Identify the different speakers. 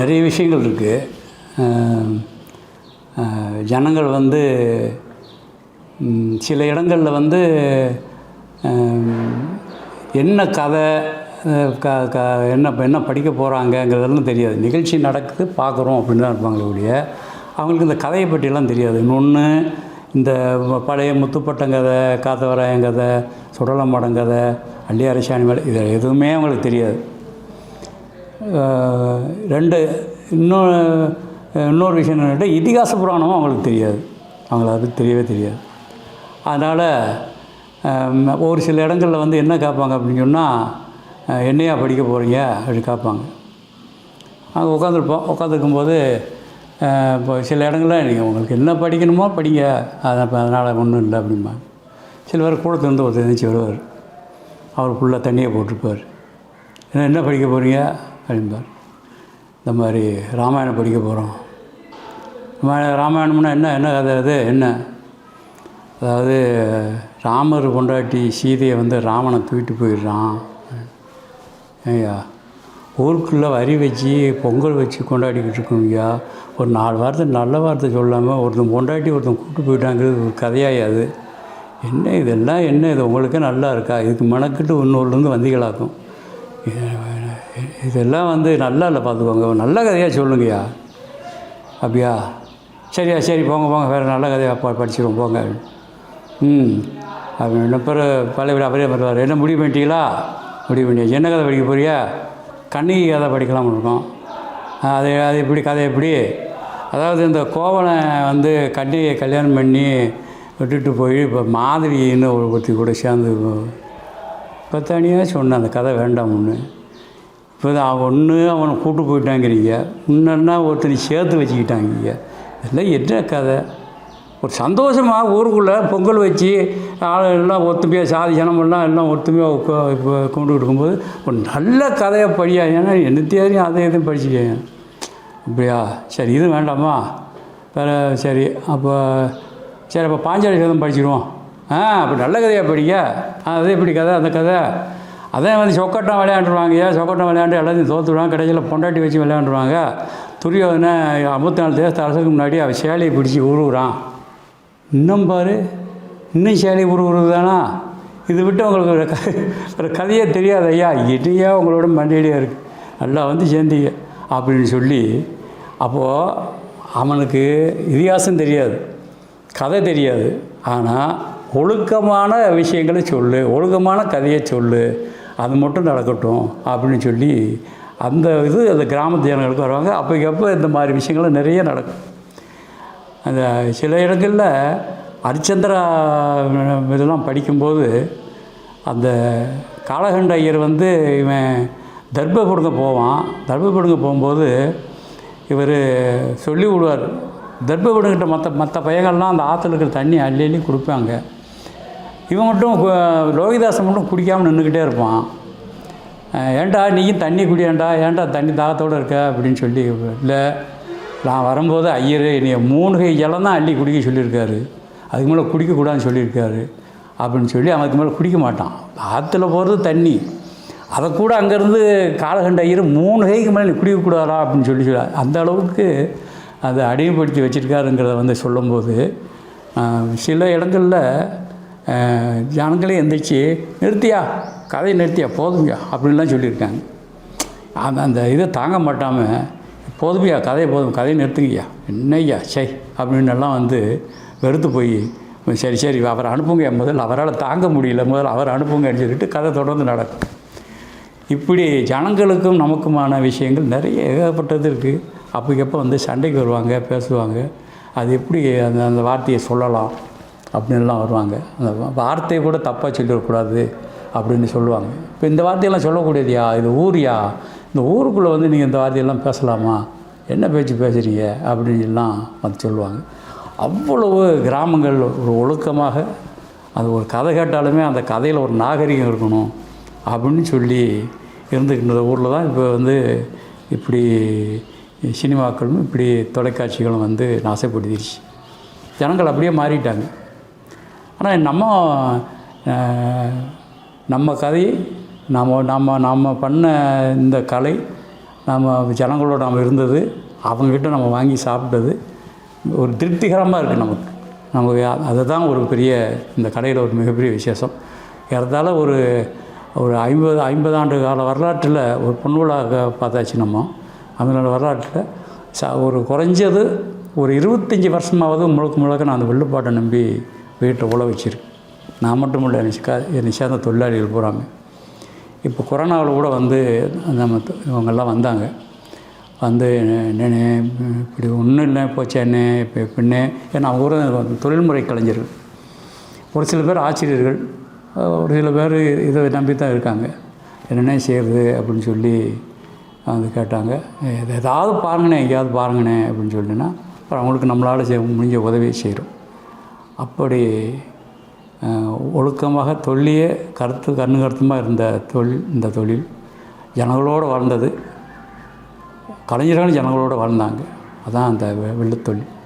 Speaker 1: நிறைய விஷயங்கள் இருக்குது ஜனங்கள் வந்து சில இடங்களில் வந்து என்ன கதை க க என்ன என்ன படிக்க போகிறாங்கங்கிறதெல்லாம் தெரியாது. நிகழ்ச்சி நடக்குது பார்க்குறோம் அப்படின்னு தான் இருப்பாங்களே ஒழிய அவங்களுக்கு இந்த கதையை பற்றியெல்லாம் தெரியாது. இன்னொன்று இந்த பழைய முத்துப்பட்டங்கதை கதை காத்தவராயன் கதை அள்ளியாரசாணி மேலே இது எதுவுமே அவங்களுக்கு தெரியாது. ரெண்டு இன்னொரு இன்னொரு விஷயம் என்னென்னா இதிகாச புராணமும் அவங்களுக்கு தெரியாது. அவங்களுக்கு அது தெரியவே தெரியாது. அதனால் ஒரு சில இடங்களில் வந்து என்ன கேட்பாங்க அப்படின்னு சொன்னால் என்னையா படிக்க போகிறீங்க அப்படின்னு கேட்பாங்க அங்கே உட்காந்துருப்போம் உட்காந்துருக்கும்போது இப்போ சில இடங்களில் நீங்கள் உங்களுக்கு என்ன படிக்கணுமோ படிங்க. அதை அதனால் ஒன்றும் இல்லை அப்படிம்பாங்க. சில பேர் கூடத்துலேருந்து ஒருத்தர் எழுந்திரிச்சு வருவார். அவர் ஃபுல்லாக தண்ணியை போட்டிருப்பார். என்ன என்ன படிக்க போகிறீங்க அப்படிம்பார் இந்த மாதிரி ராமாயணம் படிக்க போகிறோம் ராமாயணம்னா என்ன என்ன கதை அது என்ன? அதாவது ராமர் பொண்டாட்டி சீதையை வந்து ராவணை தூக்கிட்டு போயிடுறான். ஐயா ஊருக்குள்ளே வரி வச்சு பொங்கல் வச்சு கொண்டாடிக்கிட்டு இருக்கோங்கய்யா ஒரு நாலு வார்த்தை நல்ல வார்த்தை சொல்லாமல் ஒருத்தன் கொண்டாட்டி ஒருத்தன் கூப்பிட்டு போயிட்டாங்கிறது ஒரு கதையாய் அது. என்ன இதெல்லாம் என்ன இது? உங்களுக்கே நல்லா இருக்கா? இதுக்கு மெனக்கிட்டு இன்னொருலேருந்து வந்திகளாக்கும். இதெல்லாம் வந்து நல்லா இல்லை பார்த்துக்கோங்க. நல்ல கதையாக சொல்லுங்கய்யா. அப்படியா? சரியா சரி போங்க போங்க. வேறு நல்ல கதையாக ப படிச்சிருவோம் போங்க. ம். அப்படின்னு பிறகு பழைய அப்படியே வருவார். என்ன முடிவு பண்ணிட்டீங்களா? முடிவு பண்ணியாச்சு. என்ன கதை படிக்க போறியா? கண்ணகி கதை படிக்கலாம்னு இருக்கோம். அது அது எப்படி கதை எப்படி? அதாவது இந்த கோவலை வந்து கண்ணியை கல்யாணம் பண்ணி விட்டுட்டு போய் இப்போ மாதிரின்னு ஒரு ஒருத்தி கூட சேர்ந்து இப்போ தனியாக சொன்னேன். அந்த கதை வேண்டாம் ஒன்று இப்போ அவன் ஒன்று அவனை கூட்டு போயிட்டாங்கிறீங்க. இன்னொன்னா ஒருத்தனை சேர்த்து வச்சுக்கிட்டாங்க இதெல்லாம் என்ன கதை. ஒரு சந்தோஷமாக ஊருக்குள்ளே பொங்கல் வச்சு ஆள் எல்லாம் ஒத்துமையாக சாதி ஜனமெல்லாம் எல்லாம் ஒத்துமையாக இப்போ கொண்டு இருக்கும்போது ஒரு நல்ல கதையை படியா. ஏன்னா என்ன தேவையும் அதை எதுவும் படிச்சுக்கேன் அப்படியா? சரி இது வேண்டாமா? வேறு சரி அப்போ சரி அப்போ பாஞ்சாலி சதம் படிச்சிடுவோம் ஆ அப்போ நல்ல கதையாக படிக்க அது எப்படி கதை? அந்த கதை? அதான் வந்து சொக்கட்டம் விளையாண்டுருவாங்க. ஏன் சொக்கட்டம் விளையாண்டு எல்லாத்தையும் தோற்றுடுவாங்க கடைசியில் பொண்டாட்டி வச்சு விளையாண்டுருவாங்க. துரியோதனை ஐம்பத்தி நாலு தேசத்து அரசுக்கு முன்னாடி அவன் சேலையை பிடிச்சி உருவுறான் இன்னும் பாரு இன்னும் சேலை உருவுறது தானா இது விட்டு உங்களுக்கு ஒரு க- ஒரு கதையே தெரியாது ஐயா. இடையே உங்களோட மண்டையிலே இருக்குது நல்லா வந்து சேர்ந்தீங்க. அப்படின்னு சொல்லி அப்போது அவனுக்கு இதிகாசம் தெரியாது. கதை தெரியாது. ஆனால் ஒழுக்கமான விஷயங்களை சொல்லு. ஒழுக்கமான கதையை சொல்லு. அது மட்டும் நடக்கட்டும் அப்படின்னு சொல்லி அந்த இது அந்த கிராமத்து ஜனங்களுக்கு வருவாங்க. அப்போக்கப்போ இந்த மாதிரி விஷயங்கள்லாம் நிறைய நடக்கும். அந்த சில இடங்களில் ஹரிச்சந்திரா இதெல்லாம் படிக்கும்போது அந்த காலகண்ட ஐயர் வந்து இவன் தர்ப கொடுங்க போவான். தர்ப கொடுங்க போகும்போது இவர் சொல்லி விடுவார் தர்ப கொடுக்கிட்ட மற்ற மற்ற பையங்கள்லாம் அந்த ஆற்றுல இருக்கிற தண்ணி அள்ளி அள்ளி கொடுப்பாங்க. இவன் மட்டும் லோகிதாசன் மட்டும் குடிக்காமல் நின்றுக்கிட்டே இருப்பான். ஏண்டா ஏன்டா நீயும் தண்ணி குடியாண்டா? ஏன்டா தண்ணி தாகத்தோடு இருக்க? அப்படின்னு சொல்லி இல்லை நான் வரும்போது ஐயர் என்னைய மூணு கை ஜலம் தான் அள்ளி குடிக்க சொல்லியிருக்காரு. அதுக்கு மேலே குடிக்கக்கூடாதுன்னு சொல்லியிருக்காரு. அப்படின்னு சொல்லி அவனுக்கு மேலே குடிக்க மாட்டான். ஆற்றுல போகிறது தண்ணி. அதை கூட அங்கேருந்து காலகண்ட ஐயர் மூணு கைக்கு மேலே நீ குடிக்கக்கூடாதா அப்படின்னு சொல்லி சொல்ல அந்த அளவுக்கு அதை அடிமைப்படுத்தி வச்சுருக்காருங்கிறத வந்து சொல்லும்போது சில இடங்களில் ஜனங்களே எந்திரிச்சு நிறுத்தியா? கதையை நிறுத்தியா? போதுங்க அப்படின்லாம் சொல்லியிருக்காங்க. அந்த அந்த இதை தாங்க மாட்டாமல் போதுமையா கதையை போதும் கதையை நிறுத்துங்கய்யா. என்னய்யா? சை அப்படின்னெல்லாம் வந்து வெறுத்து போய் சரி சரி அவரை அனுப்புங்க முதல் அவரால் தாங்க முடியல முதல்ல அவர் அனுப்புங்கன்னு சொல்லிட்டு கதை தொடர்ந்து நடக்கும். இப்படி ஜனங்களுக்கும் நமக்குமான விஷயங்கள் நிறைய ஏகப்பட்டது இருக்குது அப்போக்கப்போ வந்து சண்டைக்கு வருவாங்க பேசுவாங்க அது எப்படி அந்த அந்த வார்த்தையை சொல்லலாம்? அப்படின்லாம் வருவாங்க. அந்த வார்த்தையை கூட தப்பாக சொல்லிடக்கூடாது அப்படின்னு சொல்லுவாங்க. இப்போ இந்த வார்த்தையெல்லாம் சொல்லக்கூடியதுயா? இது ஊர்யா? இந்த ஊருக்குள்ளே வந்து நீங்கள் இந்த வார்த்தையெல்லாம் பேசலாமா? என்ன பேச்சு பேசுகிறீங்க அப்படின்லாம் வந்து சொல்லுவாங்க. அவ்வளவு கிராமங்கள் ஒரு ஒழுக்கமாக அது ஒரு கதை கேட்டாலுமே அந்த கதையில் ஒரு நாகரிகம் இருக்கணும் அப்படின்னு சொல்லி இருந்துக்கின்ற ஊரில் தான் இப்போ வந்து இப்படி சினிமாக்களும் இப்படி தொலைக்காட்சிகளும் வந்து நாசப்படுத்திடுச்சு ஜனங்கள் அப்படியே மாறிட்டாங்க. ஆனால் நம்ம நம்ம கதையை நம்ம நம்ம நம்ம பண்ண இந்த கலை நம்ம ஜனங்களோட நம்ம இருந்தது அவங்கக்கிட்ட நம்ம வாங்கி சாப்பிட்டது ஒரு திருப்திகரமாக இருக்குது நமக்கு. நமக்கு அதை தான் ஒரு பெரிய இந்த கடையில் ஒரு மிகப்பெரிய விசேஷம். ஏறத்தால ஒரு ஒரு ஐம்பது ஐம்பது ஆண்டு கால வரலாற்றில் ஒரு பொன்விழா பார்த்தாச்சு நம்ம. அதனோட வரலாற்றில் ச ஒரு குறைஞ்சது ஒரு இருபத்தஞ்சி வருஷமாவது முழுக்க முழுக்க நான் அந்த வெள்ளுப்பாட்டை நம்பி வீட்டை உழ வச்சிருக்கு. நான் மட்டும் இல்லை நிஷா சிக்கா என்னை சேர்ந்த தொழிலாளிகள் பூராமே இப்போ கொரோனாவில் கூட வந்து நம்ம இவங்கெல்லாம் வந்தாங்க. வந்து என்னண்ணே இப்படி ஒன்றும் இல்லை போச்சேண்ணே இப்போ எப்படின்னு. ஏன்னா அவங்க ஒரு தொழில்முறை கலைஞர்கள். ஒரு சில பேர் ஆசிரியர்கள் ஒரு சில பேர் இதை நம்பி தான் இருக்காங்க. என்னென்ன செய்கிறது அப்படின்னு சொல்லி வந்து கேட்டாங்க. ஏதாவது பாருங்கண்ணே எங்கேயாவது பாருங்கண்ணே அப்படின்னு சொல்லிட்டுனா அப்புறம் அவங்களுக்கு நம்மளால் செய்ய முடிஞ்ச உதவியை செய்கிறோம் அப்படி ஒழுக்கமாக தொல்லியே கருத்து கண்ணு கருத்துமாக இருந்த தொழில் இந்த தொழில் ஜனங்களோடு வாழ்ந்தது. கலைஞர்களும் ஜனங்களோடு வாழ்ந்தாங்க. அதான் அந்த வெ- வெள்ளுத்தொழில்